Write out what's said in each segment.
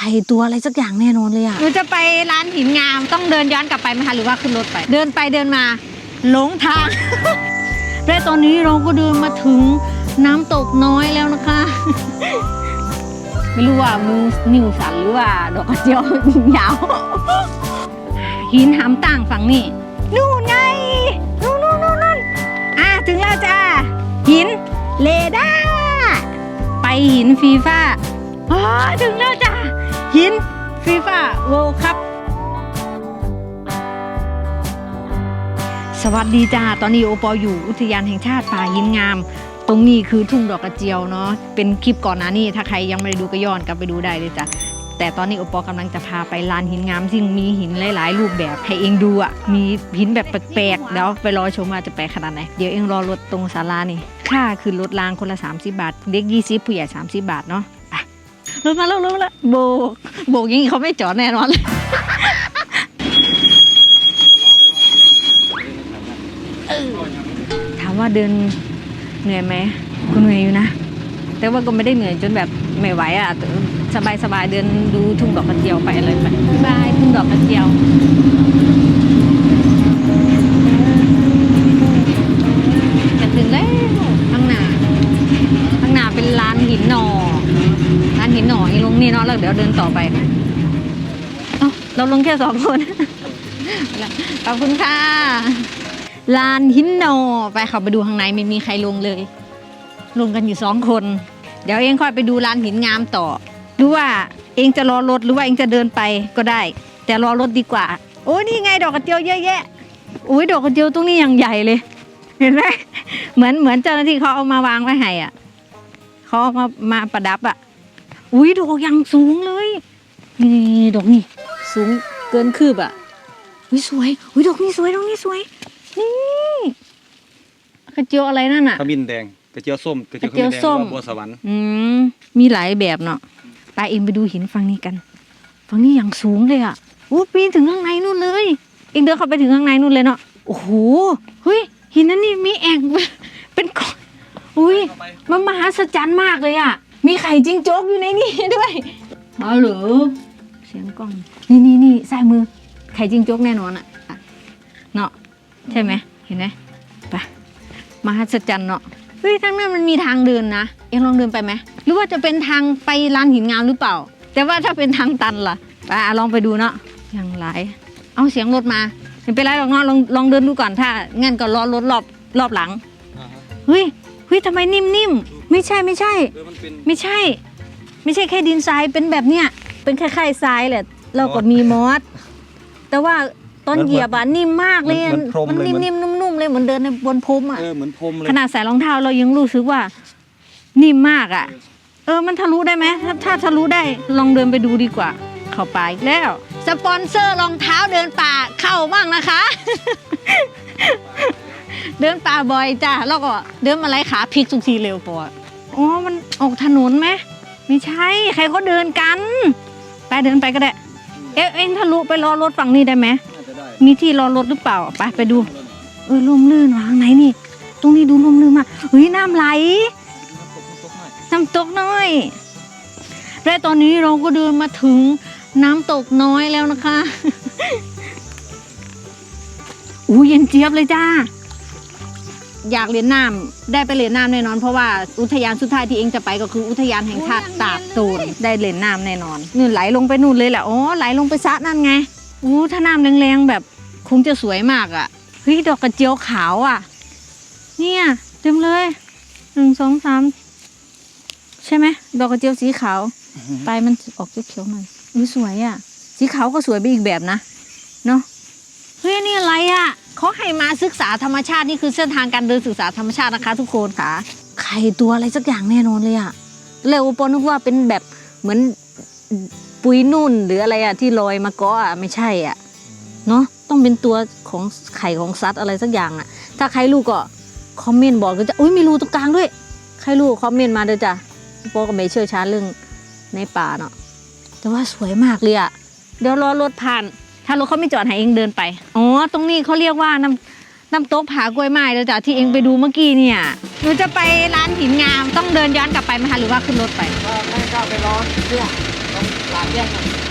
ไข่ตัวอะไรสักอย่างแน่นอนเลยอะหนูจะไปร้านหินงามต้องเดินย้อนกลับไปไหมคะหรือว่าขึ้นรถไป เดินไปเดินมาหลงทาง และตอนนี้เราก็เดินมาถึงน้ำตกน้อยแล้วนะคะ ไม่รู้ว่ามือนิ้วสั่นหรือว่าดอกกระเจียวยาว หินหามต่างฝั่งนี่นู่นไงนู่นนู่นนู่นนู่นอะถึงแล้วจ้าหินเลด้าร์ไปหินฟีฟ่าอ๋อถึงแล้วจ้า หินฟีฟ่าโวลคัพสวัสดีจ้า ตอนนี้โอปออยู่อุทยานแห่งชาติป่าหินงาม ตรงนี้คือทุ่งดอกกระเจียวเนาะ เป็นคลิปก่อนหน้านี้ ถ้าใครยังไม่ได้ดูก็ย้อนกลับไปดูได้เลยจ้ะ แต่ตอนนี้โอปอกำลังจะพาไปลานหินงามซึ่งมีหินหลาย ๆ รูปแบบให้เองดูอะ มีหินแบบแปลกๆ เดี๋ยวไปรอชมว่าจะแปลกขนาดไหน เดี๋ยวเองรอรถตรงศาลานี่ ค่าคือรถรางคนละ 30 บาท เด็ก 20ผู้ใหญ่ 30 บาทเนาะ รถมาแล้วรถมาแล้วโบกโบกอยังนี้เขาไม่จอดแน่นอนเลยถามว่าเดินเหนื่อยไหมก็เหนื่อยอยู่นะ แต่ว่าก็ไม่ได้เหนื่อยจนแบบไม่ไหวอะสบายสบายๆเดินดูทุ่งดอกกระเจียวไปเลยไปบ๊ายบายทุ่งดอกกระเจียวจะถึงแล้วข้างหน้าข้างหน้าเป็นร้านหินหนอ ร้านหินหนออีลงนี่เนาะแล้วเดี๋ยวเดินต่อไปเอ้าเราลงแค่สองคนขอบคุณค่ะลานหินโนไปเขาไปดูข้างในไม่มีใครลงเลย ลงกันอยู่สองคน เดี๋ยวเองค่อยไปดูลานหินงามต่อดูว่าเองจะรอรถหรือว่าเองจะเดินไปก็ได้ แต่รอรถดีกว่า โอ้ยนี่ไงดอกกระเจียวเยอะแยะโอ้ยดอกกระเจียวตรงนี้อย่างใหญ่เลย เห็นไหมเหมือนเหมือนเจ้าหน้าที่เขาเอามาวางไว้ให้อะเขาเอามามาประดับอะ อุ้ยดอกอย่างสูงเลย นี่ดอกนี่สูงเกินคืบอะอุ้ยสวยอุ้ยดอกนี่สวยดอกนี่สวย นี่กระเจียวอะไรนั่นอะขมิ้นแดงกระเจียวส้มกระเจียวขกระเจีมิ้ยนวแดงส้มหรือว่าบัวสวรรค์อืมมีหลายแบบเนาะไปเองไปดูหินฝั่งนี้กันฝั่งนี้อย่างสูงเลยอะโอ้ปีนถึงข้างในนู่นเลย เองเดินเข้าไปถึงข้างในนู่นเลยเนาะโอ้โหเฮ้ยหินนั้นนี่มีแอ่งเป็นก้อนอุ้ยมันมหัศจรรย์มากเลยอะ มีไข่จิงโจ๊กอยู่ในนี่ด้วยอ๋อเหรอเสียงกล้อง นี่นี่นี่ซ้ายมือ ไข่จิงโจ๊กแน่นอนอะเนาะใช่ไหมเห็นไหมไปมหัศจรรย์เนาะเฮ้ยทางนั้นมันมีทางเดินนะ เอ็งลองเดินไปไหมหรือว่าจะเป็นทางไปลานหินงามหรือเปล่า แต่ว่าถ้าเป็นทางตันล่ะไปอะลองไปดูเนาะอย่างไร เอาเสียงรถมาไม่เป็นไรหรอกเนาะลองลองเดินดูก่อนถ้างั้นก็รอรถรอบรอบหลังเฮ้ยเฮ้ยทำไมนิ่มๆ ไม่ใช่ไม่ใช่เออมันเป็น ไม่ใช่ ไม่ใช่แค่ดินทรายเป็นแบบเนี้ยเป็นคล้ายๆทรายแหละเราก็มีมอสแต่ว่าตอนเหยียบอะนิ่มมากเลยอะมันนิ่มๆนุ่มๆเลยเหมือนเดินในบนพรมอะเออเหมือนพรมเลยขนาดใส่รองเท้าเรายังรู้สึกว่า นิ่มมากอะ่ะเออมันทะลุได้ไหมถ้าถ้าทะลุได้ลองเดินไปดูดีกว่า เข้าไปอีกแล้ว สปอนเซอร์รองเท้าเดินป่าเข้าบ้างนะคะ เดินป่าบ่อยจ้ะแล้วก็เดินมาไล่ขาพลิกทุกทีเร็วปออ๋อมันออกถนนไหมไม่ใช่ ใครเขาเดินกัน ไปเดินไปก็ได้ เอ๊ะเอ็งทะลุไปรอรถฝั่งนี้ได้ไหมน่าจะได้มีที่รอรถหรือเปล่าไปไปดู เออลมลื่นวางไหนนี่ ตรงนี้ดูลมลื่นมากเฮ้ยน้ำไหลน้ำตกน้อยและตอนนี้เราก็เดินมาถึงน้ำตกน้อยแล้วนะคะอู้เย็นเจี๊ยบเลยจ้า อยากเรียนน้ำได้ไปเรียนน้ำแน่นอน เพราะว่าอุทยานสุดท้ายที่เองจะไปก็คืออุทยานแห่งชาติตาดตูนได้เรียนน้ำแน่นอนนู่นไหลลงไปนู่นเลยแหละอ๋อไหลลงไปสระนั่นไงอู้ถ้าน้ำแรงๆแบบคงจะสวยมากอะ่ะเฮ้ยดอกกระเจียวขาวอะ่ะ เนี่ยเต็มเลยหนึ่งสองสามใช่ไหมดอกกระเจียวสีขาวปลายมันออกเขียวๆหน่อยอุ้ยสวยอะ่ะ สีขาวก็สวยไปอีกแบบนะเนาะเฮ้ยนี่อะไรอะ่ะ เขาให้มาศึกษาธรรมชาตินี่คือเส้นทางการเดินศึกษาธรรมชาตินะคะ ทุกคนค่ะ ไข่ตัวอะไรสักอย่างแน่นอนเลยอะแล้วปอนึกว่าเป็นแบบเหมือนปุยนุ่นหรืออะไรอะที่ลอยมาเกาะอะไม่ใช่อะเนาะต้องเป็นตัวของไข่ของสัตว์อะไรสักอย่างอะถ้าใครรู้ก็คอมเมนต์บอกก็จะอุ้ยมีรูตรงกลางด้วย ใครรู้คอมเมนต์มาเด้อจ้ะปอก็ไม่เชี่ยวชาญเรื่องในป่าเนาะแต่ว่าสวยมากเลยอะเดี๋ยวรอรถผ่าน ถ้ารถเขาไม่จอดให้เองเดินไป อ๋อ ตรงนี้เขาเรียกว่าน้ำน้ำตกผากล้วยไม้เด้อจ้ะที่เองไปดูเมื่อกี้เนี่ย หนูจะไปร้านหินงามต้องเดินย้อนกลับไปไหมคะหรือว่าขึ้นรถไปถ้าไม่กล้าไปร้อนเนี่ยต้องลาน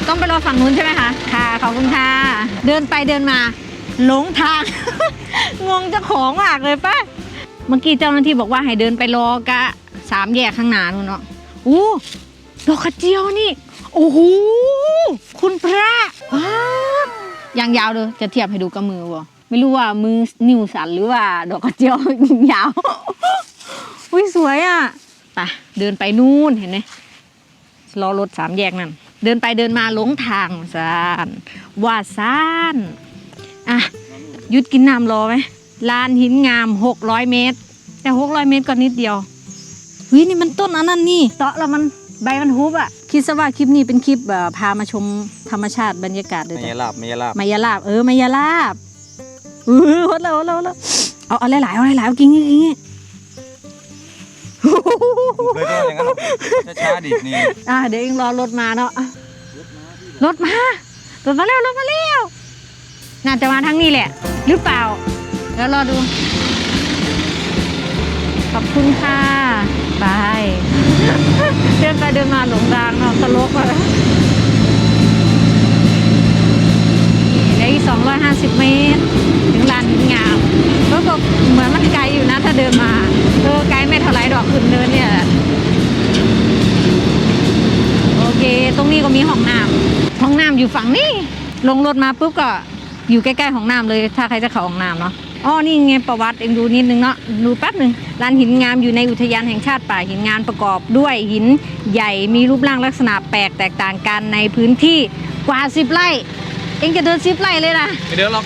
ต้องไปรอฝั่งนู้นใช่ไหมคะ ค่ะ ขอบคุณค่ะ เดินไปเดินมาหลงทาง งงเจ้าของมากเลยป้าเมื่อกี้เจ้าหน้าที่บอกว่าให้เดินไปรอกะสามแยกข้างหน้านู่นเนาะ อู้ดอกกระเจียวนี่ โอ้โหคุณพระว้าวยังยาวเลยจะเทียบให้ดูกับมือบ่ไม่รู้ว่ามือนิ้วสันหรือว่า ดอกกระเจียวยาวอุ้ยสวยอะไปเดินไปนู่นเห็นไหมรอรถสามแยกนั่นเดินไปเดินมาหลงทางซานว่าซานอะหยุดกินน้ำรอไหมลานหินงาม 600 เมตร แต่ 600 เมตรก็นิดเดียวเฮ้ยนี่มันต้นอันนั้นนี่เตาะแล้วมันใบมันฮุบอะ คิดซะว่าคลิปนี้เป็นคลิปเอ่อพามาชมธรรมชาติบรรยากาศเลยไม่ยาลาบไม่ยาลาบมายาลาบเออมายาลาบเออฮดแล้วฮดแล้วฮดแล้วเอาเอาหลายๆเอาหลายๆเอากินกินกินกินเลยก็อย่างนั้นหรอกช้าๆดินี่อะเดี๋ยวเองรอรถมาเนาะอะรถมารถมาเร็วรถมาเร็วน่าจะมาทางนี้แหละ หรือเปล่า แล้วรอดู ขอบคุณค่ะ บายเดินไปเดินมาหลงทางเนาะตลกเลยนี่เหลืออีก250เมตร ถึงลานหินงามก็ก็เหมือนมันไกลอยู่นะ ถ้าเดินมาเออไกลไม่เท่าไรดอกขึ้นเนินเนี่ยโอเค ตรงนี้ก็มีห้องน้ำห้องน้ำอยู่ฝั่งนี้ ลงรถมาปุ๊บก็ อยู่ใกล้ๆห้องน้ำเลย ถ้าใครจะเข้าห้องน้ำเนาะอ๋อนี่ไงประวัติเองดูนิดนึงเนาะดูแป๊บหนึ่งลานหินงามอยู่ในอุทยานแห่งชาติป่าหินงามประกอบด้วยหินใหญ่มีรูปร่างลักษณะแปลกแตกต่างกันในพื้นที่กว่า10ไร่ เองจะเดิน10ไร่เลยนะไม่เดินหรอก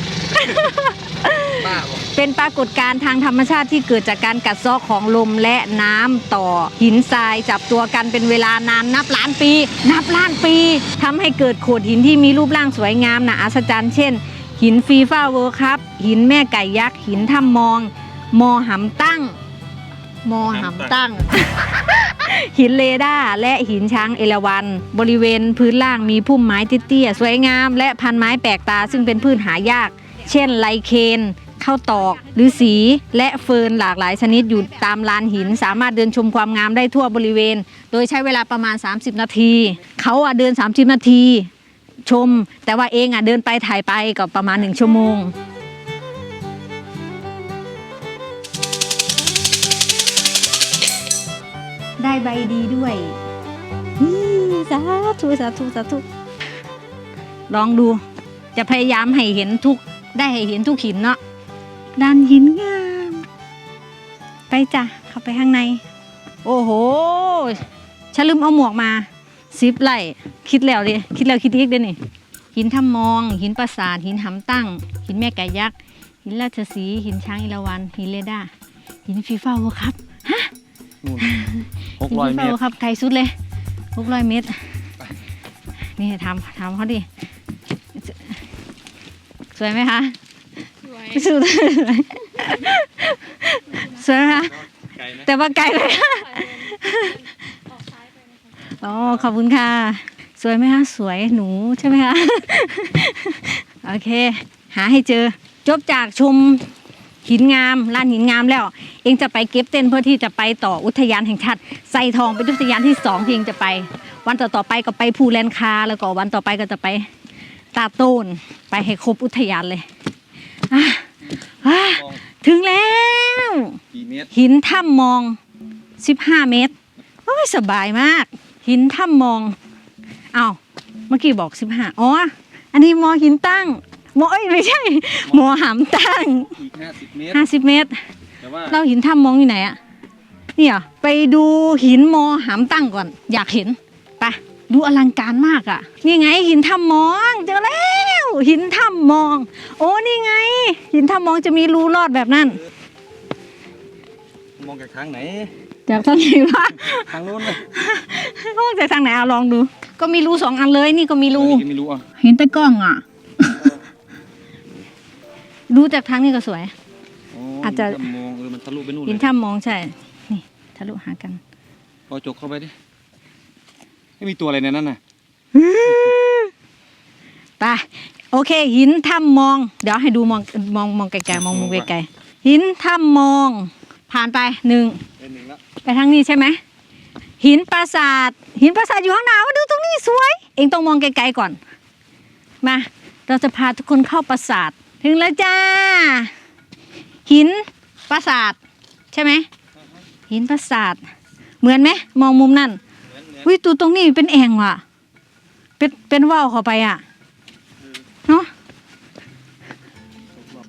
บ้าบอกเป็นปรากฏการณ์ทางธรรมชาติที่เกิดจากการกัดเซาะของลมและน้ำต่อหินทรายจับตัวกันเป็นเวลานานนับล้านปี นับล้านปีทำให้เกิดโขดหินที่มีรูปร่างสวยงามนะอัศจรรย์เช่น หินฟีฟ้าเวิร์ครับ หินแม่ไก่ยักษ์ หินถ้ำมอง มอหำตั้ง มอหำตั้ง หินเรดาร์และหินช้างเอราวัณบริเวณพื้นล่างมีพุ่มไม้เตี้ยๆสวยงาม และพันไม้แปลกตาซึ่งเป็นพืชหายาก เช่นไลเคนข้าวตอกหรือสีและเฟิร์นหลากหลายชนิดอยู่ตามลานหิน สามารถเดินชมความงามได้ทั่วบริเวณ โดยใช้เวลาประมาณ 30 นาที เขาอะเดิน 30 นาที ชม แต่ว่าเองอะเดินไปถ่ายไปก็ประมาณ1ชั่วโมง ได้ใบดีด้วยนี่สาธุสาธุสาธุลองดู จะพยายามให้เห็นทุกได้ให้เห็นทุกหินเนาะด้านหินงาม ไปจ้ะเข้าไปข้างใน โอ้โหฉันลืมเอาหมวกมา ซิปไหลคิดแล้วดิคิดแล้วคิดอีกเด้อนี่หินถ้ำมอง หินปราสาทหินหำตั้ง หินแม่ไก่ยักษ์หินราชสีห์หินช้างอิราวัณหินเรดาร์หินฟีฟ้าเวอร์ครับนู่นหกหินร้อยฟีเมฟ้าตเวรอร์ครับไกลสุดเลยหกร้อยเมตร นี่ทำทำเขาดิ สวยไหมคะ สวยสุดสวยไหมคะไกลนะแต่ว่าไกลเลยค่ะ อ๋อขอบคุณค่ะ สวยไหมคะ สวยหนูใช่ไหมคะ โอเค หาให้เจอ จบจากชมหินงามลานหินงามแล้ว เองจะไปเก็บเต้นเพื่อที่จะไปต่ออุทยานแห่งชาติไซทองเป็นอุทยานที่สองที่เองจะไป วันต่อต่อๆไปก็ไปภูแลนคา แล้วก็วันต่อไปก็จะไปตาโต้นไปให้ครบอุทยานเลยอะอะถึงแล้ว กี่เมตรหินถ้ำมอง 15 เมตร โอ้ย สบายมาก หินถ้ำมองอ้าวเมื่อกี้บอก15อ๋อ อันนี้มอหินตั้งมอเอ้ยไม่ใช่มอหำตั้งอีกห้าสิบเมตร50เมตรแต่ว่าเราหินถ้ำมองอยู่ไหนอะเนี่ยไปดูหินมอหำตั้งก่อน อยากเห็นไปดูอลังการมากอะนี่ไงหินถ้ำมองเจอแล้วหินถ้ำมอง โอ้นี่ไง หินถ้ำมองจะมีรูรอดแบบนั้น มองจากทางไหน จากทางไหนวะทางนู้นเลยมองจากทางไหนเอาลองดู ก็มีรูสองอันเลยนี่ก็มีรูนี่ไม่รู้อะเห็นแต่กล้องอะดูจากทางนี้ก็สวย อาจจะหินถ้ำมองเออมันทะลุไปนู่นหินเลยถ้ำมองใช่ นี่ทะลุหากันพอจกเข้าไปดิไม่มีตัวอะไรในนั้นน่ะไปโอเค หินถ้ำมอง เดี๋ยวให้ดูมองมองมองไกลๆมองมุมไกลๆหินถ้ำมอง ผ่านไปหนึ่งเป็น หนึ่งแล้วไปทางนี้ใช่ไหมหินปราสาท หินปราสาทอยู่ข้างหน้ามาดูตรงนี้สวย เองต้องมองไกลๆก่อน มา เราจะพาทุกคนเข้าปราสาท ถึงแล้วจ้า หินปราสาท ใช่ไหมหินปราสาท เหมือนไหมมองมุมนั่นเหมือนเหมือนวิตูตรงนี้เป็นแอ่งว่ะ เป็นเป็นว่าวเข้าไปอะเนาะ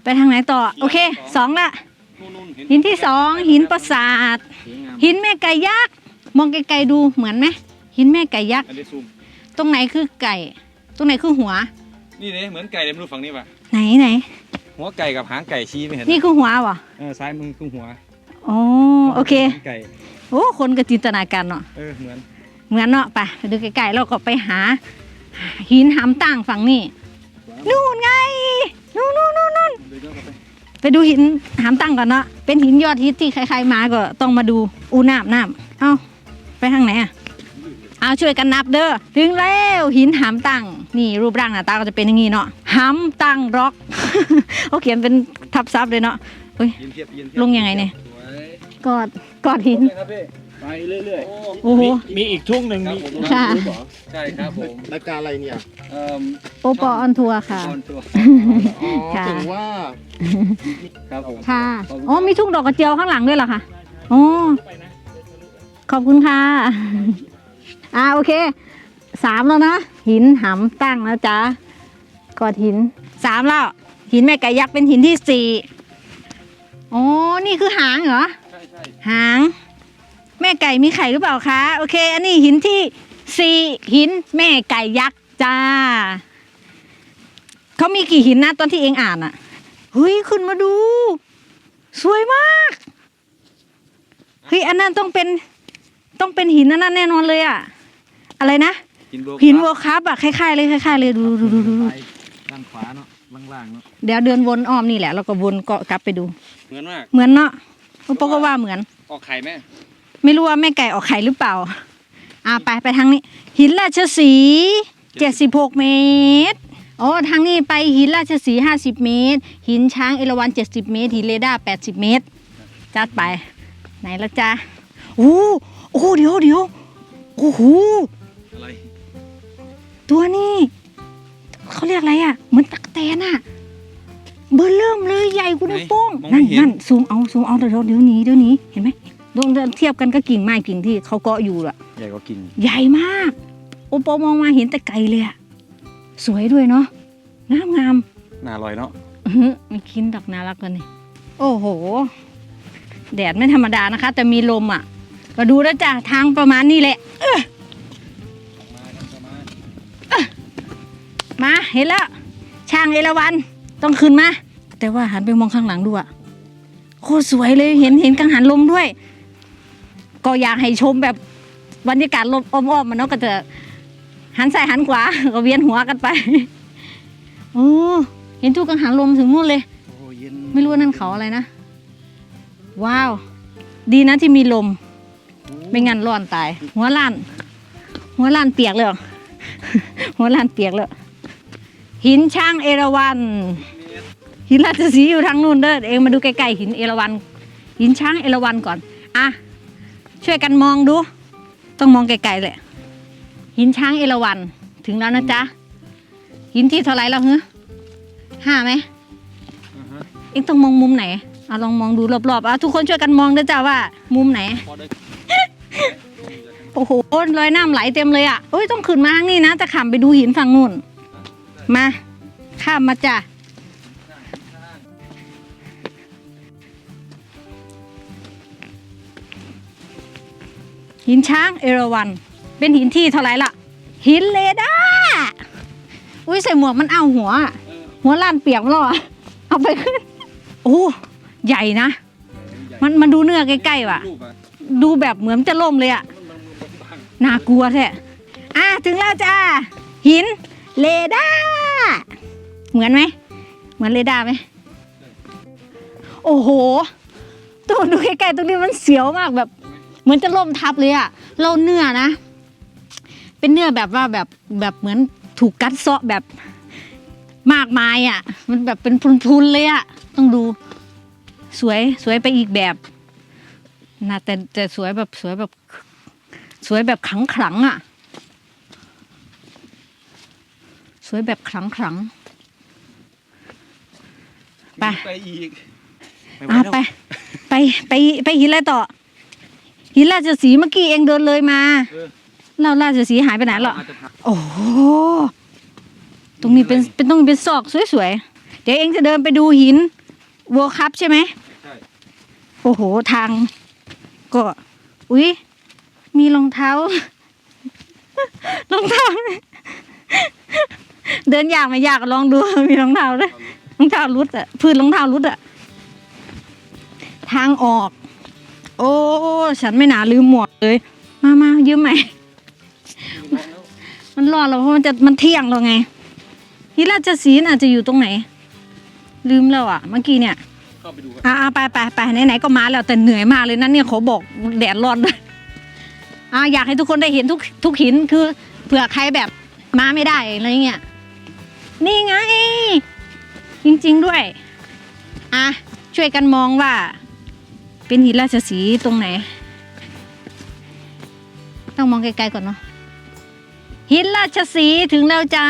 ไปทางไหนต่อ โอเคสองละนู่นๆหินที่สองหินปราสาทสวยงาม หินแม่ไก่ยักษ์มองไกลๆดูเหมือนไหมหินแม่ไก่ยักษ์อันนี้ซูมตรงไหนคือไก่ ตรงไหนคือหัว นี่เนี่ยเหมือนไก่เลยไม่รู้ฝั่งนี้ป่ะไหนไหนหัวไก่กับหางไก่ชี้ไม่เห็นนี่คือหัววะเออซ้ายมือคือหัวอ๋อโอเคหางไก่โอ้คนกับจินตนาการเนาะเออเหมือนเหมือนเนาะไปไปดูไกลๆเราก็ไปหา หินหามตั้งฝั่งนี้นู่นไงนู่นนู่นนู่นนู่นเดินย้อนกลับไปไปดูหินหามตั้งก่อนเนาะเป็นหินยอดฮิตที่ใครๆมาก็ต้องมาดู อูน้ำน้ำเอาไปทางไหนอะเอาช่วยกันนับเด้อถึงแล้วหินหามตั้งนี่รูปร่างหน้าตาก็จะเป็นอย่างงี้เนาะหามตั้งร็อกเขาเขียนเป็นทับซับเลยเนาะยืนเทียบยืนเทีบลงยังไงเนี่ยสวยกอดกอดหินครับพี่ไปเรื่อยโอ้โอ้โหๆมีอีกทุ่งหนึ่งครับมีผมค่ะรู้เหรอใช่ครับผมรายการอะไรเนี่ยเอ่อโอปอออนทัวร์ค่ะออนตัวอ๋อค่ะถึงว่าครับผมค่ะอ๋อมีทุ่งดอกกระเจียวข้างหลังด้วยเหรอคะอ๋อ ขอบคุณค่ะ อ่าโอเคสามแล้วนะ หินหำตั้งแล้วจ้ากอดหินสามแล้ว หินแม่ไก่ยักษ์เป็นหินที่สี่อ๋อนี่คือหางเหรอใช่ใช่หาง แม่ไก่มีไข่หรือเปล่าคะโอเค อันนี้หินที่สี่หินแม่ไก่ยักษ์จ้าเขามีกี่หินนะตอนที่เองอ่านอะ่ะเฮ้ยขึ้นมาดู สวยมากเฮ้ยอันนั้นต้องเป็น ต้องเป็นหินอันนั้นแน่นอนเลยอะ่ะ อะไรนะ หินโบหินโวคัพอะคล้ายๆเลยคล้ายๆเลยดูดูดูดูดูด้านขวาเนาะล่างๆเนาะเดี๋ยวเดินวนอ้อมนี่แหละแล้วก็วนเกาะกลับไปดู เหมือนมากเหมือนเนาะโปก็ว่าเหมือน ออกไข่ไหมไม่รู้ว่าแม่ไก่ออกไข่หรือเปล่า อ่าไปไปทางนี้ หินราชสีเจ็ดสิบหกเมตรโอ้ทางนี้ไปหินราชสีห้าสิบเมตร หินช้างเอราวัณเจ็ดสิบเมตรหินเรดาร์แปดสิบเมตร จัดไป ไหนละจ้า โอ้โอ้เดี๋ยวเดี๋ยวโอ้โหอะไรตัวนี้เขาเรียกอะไรอะ เหมือนตักแตนอะ เบอร์เริ่มเลยใหญ่กูนิ้วโป้งมองไม่นั่นเห็นนั่นซูมเอาซูมเอาเดี๋ยวเดี๋ยวนี้เดี๋ยวนี้เห็นไหมลองเทียบกันก็กิ่งไม้กิ่งที่เขาเกาะอยู่อะใหญ่กว่ากิ่งใหญ่มาก โอปอมองมาเห็นแต่ไกลเลยอะสวยด้วยเนาะงามงามน่าอร่อยเนาะอื้อหือมีคินดอกน่ารักกันนี่โอ้โห แดดไม่ธรรมดานะคะ แต่มีลมอะ มาดูแล้วจ้ะทางประมาณนี้แหละมาเห็นแล้วช่างเอราวันต้องขึ้นมาแต่ว่าหันไปมองข้างหลังดูอะโคตรสวยเลยเห็นเห็นกังหันลมด้วย ก็อยากให้ชมแบบบรรยากาศลมอ้อมๆมันเนาะก็จะหันซ้ายหันขวาก็เวียนหัวกันไปโอ้เห็นทุกกังหันลมถึงนู่นเลยไม่รู้นั่นเขาอะไรนะ ว้าว ดีนะที่มีลม ไม่งั้นร้อนตาย หัวล้าน หัวล้านเปียกเลยหัวล้านเปียกเลยหินช่างเอราวันหินราชสีอยู่ทางนู่นเด้อเองมาดูใกล้ๆหินเอราวันหินช้างเอราวันก่อนอะช่วยกันมองดู ต้องมองไกลๆเลยหินช้างเอราวันถึงแล้วนะจ๊ะหินที่เท่าไรแล้วเหรอห้าไหมอ่าฮะเอ็งต้องมองมุมไหนเอาลองมองดูรอบๆเอาทุกคนช่วยกันมองด้วยจ้าว่า มุมไหน โอ้โหรอยน้ำไหลเต็มเลยอะเอ้ยต้องขึ้นมาทางนี้นะจะขำไปดูหินฝั่งนู่น มา ข้ามมาจ้ะหินช้างเอราวัณเป็นหินที่เท่าไหร่ล่ะ หินเลดาอุ้ยใส่หมวกมันเอาหัว หัวล้านเปียกแล้วอะเอาไปขึ้น โอ้ ใหญ่นะ มันมันดูเนื้อใกล้ๆว่ะ ดูแบบเหมือนจะล่มเลยอะน่ากลัวแท้อะถึงแล้วจ้าหินเรดาร์เหมือนไหม เหมือนเรดาร์ไหมโอ้โหตัวดูใกล้ๆตรงนี้มันเสียวมากแบบ เหมือนจะล่มทับเลยอะเราเนื้อนะ เป็นเนื้อแบบว่าแบบแบบเหมือนถูกกัดเซาะแบบมากมายอะมันแบบเป็นพุนๆเลยอะต้องดู สวยสวยไปอีกแบบ นะแต่แต่สวยแบบสวยแบบ สวยแบบขลังขลังๆอะ สวยแบบขลังขลังไปไปอีกๆอะไป ไปไปไปหินอะไรต่อ หินราชสีห์เมื่อกี้เองเดินเลยมาเออเราราชสีห์หายไปไหนหรออาจจะพักโอ้โหตรงนี้เป็นเป็นต้องเป็นซอกสวยๆ เดี๋ยวเองจะเดินไปดูหินวัวคัพใช่ไหมใช่โอ้โหทาง ก็อุ๊ย มีรองเท้า รองเท้า เดินยากไหม่ยากลองดู มีรองเท้าด้วยรองเท้ารุดอะพื้นรองเท้ารุดอะทางออก โอ้ ฉันไม่น่าลืมหมวกเลย มามายืมใหม่มันรอดแล้วเพราะมันจะมันเที่ยงแล้วไงฮิราชสีห์น่ะจะอยู่ตรงไหน ลืมแล้วอะ เมื่อกี้เนี่ย เข้าไปดูครับอ่าไปไปไปไหนๆก็มาแล้วแต่เหนื่อยมากเลยนะเนี่ยขอบอกแดดร้อนด้วยอ่าอยากให้ทุกคนได้เห็นทุกทุกหินคือเผื่อใครแบบมาไม่ได้อะไรเงี้ยนี่ไง จริง ๆด้วย อะช่วยกันมองว่า เป็นหินราชสีห์ตรงไหน ต้องมองไกลๆก่อนเนาะหินราชสีห์ถึงแล้วจ้า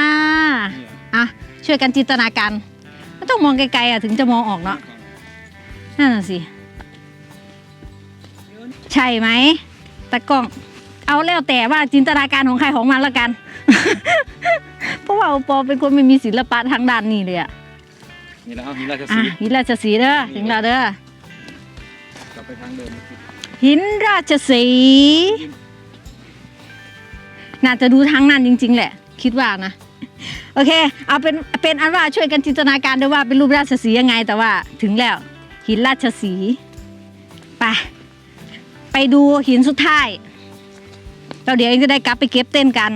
เนี่ยอะช่วยกันจินตนาการไม่ต้องมองไกลๆอะถึงจะมองออกเนาะ นั่นน่ะสิ ใช่ไหมตะกล้องเอาแล้วแต่ว่าจินตนาการของใครของมันละกัน เพราะว่าโอปอเป็นคนไม่มีศิลปะทางด้านนี้เลยอะนี่แหละครับหินราชอะสีห์หินราชสีห์เด้อถึงแล้วเด้อกลับไปทางเดิมหินราชสีห์น่าจะดูทางนั้นจริง ๆ แหละ คิดว่านะ โอเค เอาเป็นเป็นอันว่าช่วยกันจินตนาการด้วยว่าเป็นรูปราชสีห์ยังไงแต่ว่าถึงแล้ว หินราชสีไปไปดูหินสุดท้ายเราเดี๋ยวเองจะได้กลับไปเก็บเต้นกัน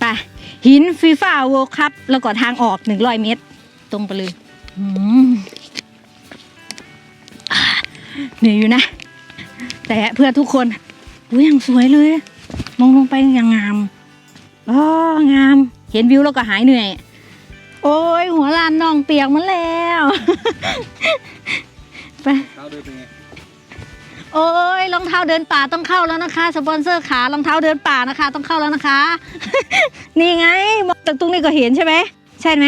ไปหินฟีฟ่าเวิลด์คัพแล้วก็ทางออก100เมตร ตรงไปเลยเหนื่อยอยู่นะ แต่เพื่อทุกคนอุ้ยยังสวยเลย มองลงไปอย่างงามอ๋องาม เห็นวิวแล้วก็หายเหนื่อย โอ้ยหัวลานนองเปียกมันแล้ว ไป เท้าเดินเป็นไงโอ้ยรองเท้าเดินป่าต้องเข้าแล้วนะคะ สปอนเซอร์ขารองเท้าเดินป่านะคะ ต้องเข้าแล้วนะคะ นี่ไงมองจากตรงนี้ก็เห็นใช่ไหมใช่ไหม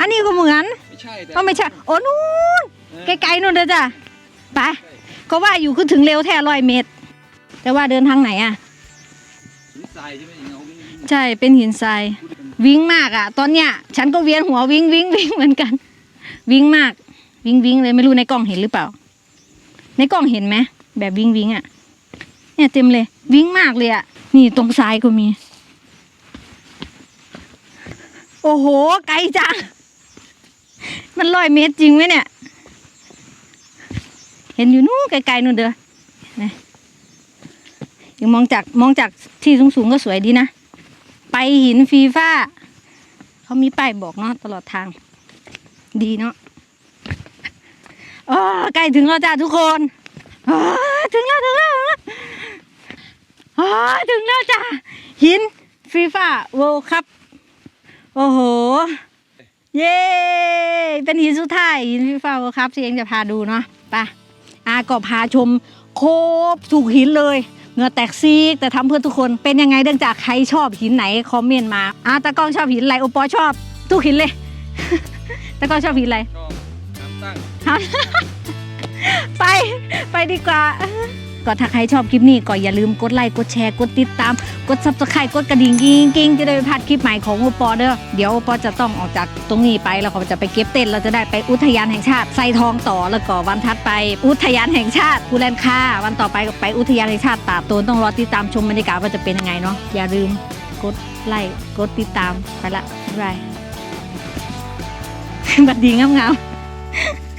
อันนี้ก็เหมือนไม่ใช่แต่ก็ไม่ใช่โอ้นู่นเออไกลๆนู่นเด้อจ้ะไปก็ว่าอยู่คือถึงเร็วแท้ร้อยเมตร แต่ว่าเดินทางไหนอะ หินทรายใช่ไหมอย่างเงาวิ่งวิ่งใช่เป็นหินทราย วิ่งมากอะ ตอนเนี้ย ฉันก็เวียนหัววิ่งวิ่งวิ่งเหมือนกัน วิ่งมาก วิ่งวิ่งเลยไม่รู้ในกล้องเห็นหรือเปล่า ในกล้องเห็นไหมแบบวิ่งวิ่งอะ เนี่ยเต็มเลย วิ่งมากเลยอะ นี่ตรงซ้ายก็มี โอ้โห ไกลจัง มันร้อยเมตรจริงไหมเนี่ย เห็นอยู่นู้นไกลๆนู่นเด้อนะยังมองจากมองจากที่สูงๆก็สวยดีนะ ไปหินฟีฟ่าเขามีป้ายบอกเนาะตลอดทาง ดีเนาะ ออใกล้ถึงแล้วจ้าทุกคนออถึงแล้วถึงแล้วออถึงแล้วจ้าหินฟีฟ่าเวิลด์คัพโอ้โห เย้เป็นหินสุดท้ายหินฟีฟ่าเวิลด์คัพที่เองจะพาดูเนาะไปอาก็พาชมโคบถูกหินเลยเงือแตกซีกแต่ทำเพื่อทุกคนเป็นยังไงเนื่องจากใครชอบหินไหนคอมเมนต์มาอาตะกล้องชอบหินอะไรโอปอชอบทุกหินเลยตะกล้องชอบหินอะไรชอบน้ำตั้ง ไป ไปดีกว่า ก็ถ้าใครชอบคลิปนี้ก็อย่าลืมกดไลค์ กดแชร์ กดติดตาม กดซับสไครต์กดกระดิ่งกิ้งกิ้งจะได้ไม่พลาดคลิปใหม่ของโอปอเด้อ เดี๋ยวโอปอจะต้องออกจากตรงนี้ไปแล้วก็จะไปเก็บเต้นเราจะได้ไปอุทยานแห่งชาติไซทองต่อแล้วก็วันทัดไปอุทยานแห่งชาติภูแลนค่าวันต่อไปก็ไปอุทยานแห่งชาติตาดโตนต้องรอติดตามชมบรรยากาศว่าจะเป็นยังไงเนาะ อย่าลืมกดไลค์ กดติดตามไปละบ๊ายบายบัดดีงามๆ